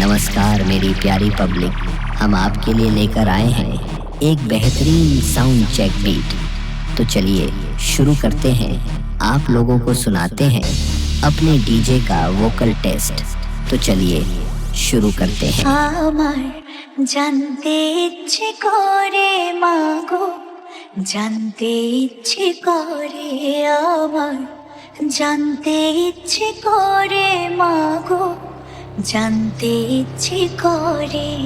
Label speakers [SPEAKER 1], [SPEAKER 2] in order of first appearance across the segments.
[SPEAKER 1] नमस्कार मेरी प्यारी पब्लिक हम आपके लिए लेकर आए हैं एक बेहतरीन साउंड चेक बीट तो चलिए शुरू करते हैं आप लोगों को सुनाते हैं अपने डीजे का वोकल टेस्ट तो चलिए शुरू करते हैं
[SPEAKER 2] আমার জানতে ইচ্ছে করে মাগো জানতে ইচ্ছে করে আমার জানতে ইচ্ছে করে মাগো जानते करे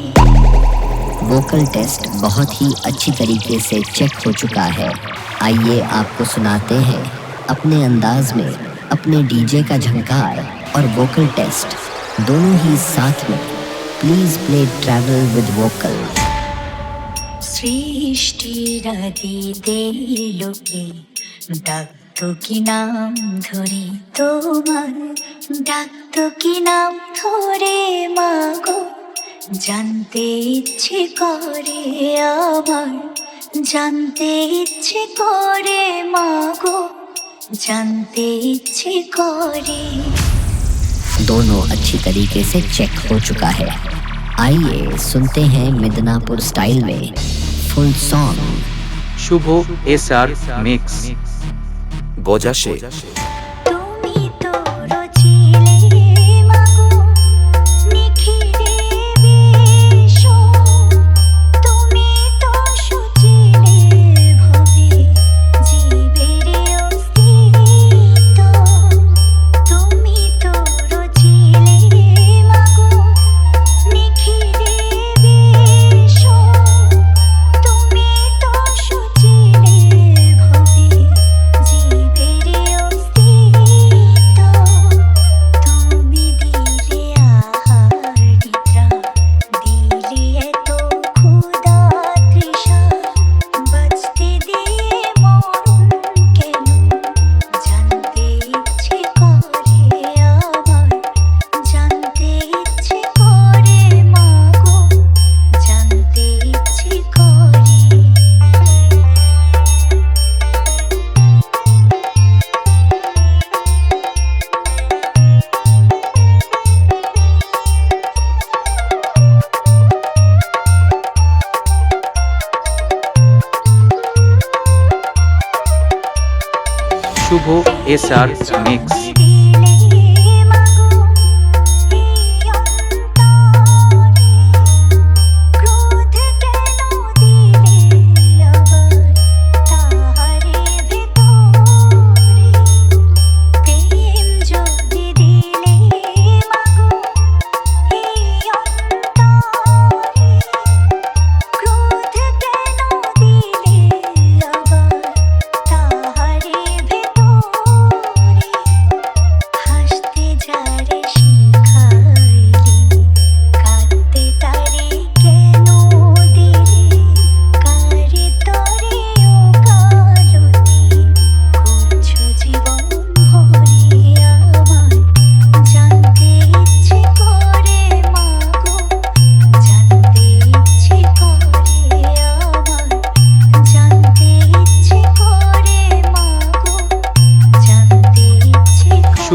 [SPEAKER 1] वोकल टेस्ट बहुत ही अच्छी तरीके से चेक हो चुका है। आइए आपको सुनाते हैं। अपने अंदाज में अपने डीजे का झंकार और वोकल टेस्ट दोनों ही साथ में। Please play travel with vocal.
[SPEAKER 2] Srishti रदी दे लोके ডাকতো কি নাম ধরে তোমার ডাকতো কি নাম ধরে মাগো জানতে ইচ্ছে করে আমার জানতে ইচ্ছে করে মাগো জানতে ইচ্ছে করে
[SPEAKER 1] दोनों अच्छी तरीके से चेक हो चुका है आइए सुनते हैं मिदनापुर स्टाइल में full song
[SPEAKER 3] Shubho S R mix
[SPEAKER 4] গজাসে
[SPEAKER 3] শুভ S R mix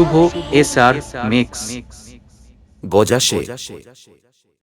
[SPEAKER 3] Shubho S R mix.
[SPEAKER 4] গজাসে